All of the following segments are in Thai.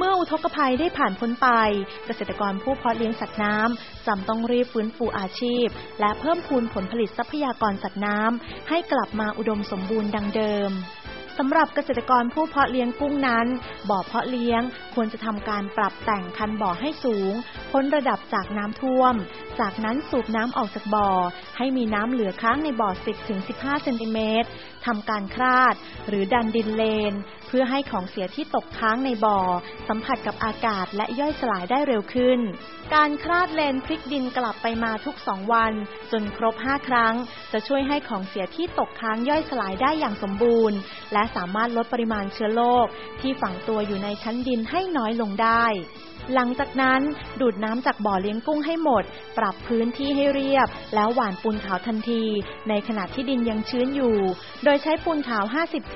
เมื่ออุทกภัยได้ผ่านพ้นไป เกษตรกรผู้เพาะเลี้ยงสัตว์น้ำจำต้องรีบฟื้นฟูอาชีพ และเพิ่มพูนผลผลิตทรัพยากรสัตว์น้ำให้กลับมาอุดมสมบูรณ์ดังเดิม สำหรับเกษตรกรผู้เพาะเลี้ยงกุ้งนั้น บ่อเพาะเลี้ยงควรจะทำการปรับแต่งคันบ่อให้สูง พ้นระดับจากน้ำท่วม จากนั้นสูบน้ำออกจากบ่อ ให้มีน้ำเหลือค้างในบ่อ 10-15 เซนติเมตรทำการคลาด หรือดันดินเลน เพื่อให้ของเสียที่ตกค้างในบ่อ สัมผัสกับอากาศและย่อยสลายได้เร็วขึ้น การคลาดเลนพลิกดินกลับไปมาทุกสองวัน จนครบ5ครั้งจะช่วยให้ของเสียที่ตกค้างย่อยสลายได้อย่างสมบูรณ์ และสามารถลดปริมาณเชื้อโรคที่ฝังตัวอยู่ในชั้นดินให้น้อยลงได้หลังจากนั้นดูดน้ำจากบ่อเลี้ยงกุ้งให้หมด ปรับพื้นที่ให้เรียบ แล้วหว่านปูนขาวทันที ในขณะที่ดินยังชื้นอยู่ โดยใช้ปูนขาว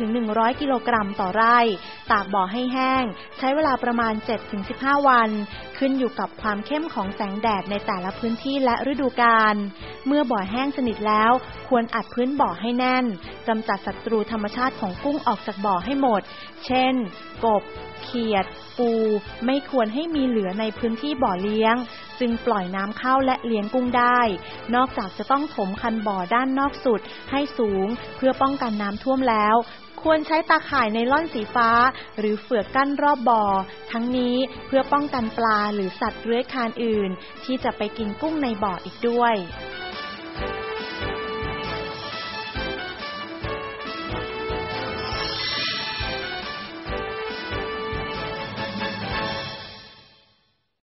50-100 กิโลกรัมต่อไร่ ตากบ่อให้แห้ง ใช้เวลาประมาณ 7-15 วัน ขึ้นอยู่กับความเข้มของแสงแดดในแต่ละพื้นที่และฤดูกาล เมื่อบ่อแห้งสนิทแล้ว ควรอัดพื้นบ่อให้แน่นกำจัดศัตรูธรรมชาติของกุ้งออกจากบ่อให้หมด เช่น กบ เขียด ปู ไม่ควรให้มีเหลือในพื้นที่บ่อเลี้ยง จึงปล่อยน้ำเข้าและเลี้ยงกุ้งได้ นอกจากจะต้องถมคันบ่อด้านนอกสุดให้สูง เพื่อป้องกันน้ำท่วมแล้วควรใช้ตาข่ายในล่อนสีฟ้า หรือเฟือกกั้นรอบบ่อ ทั้งนี้เพื่อป้องกันปลาหรือสัตว์เลื้อยคลานอื่น ที่จะไปกินกุ้งในบ่ออีกด้วย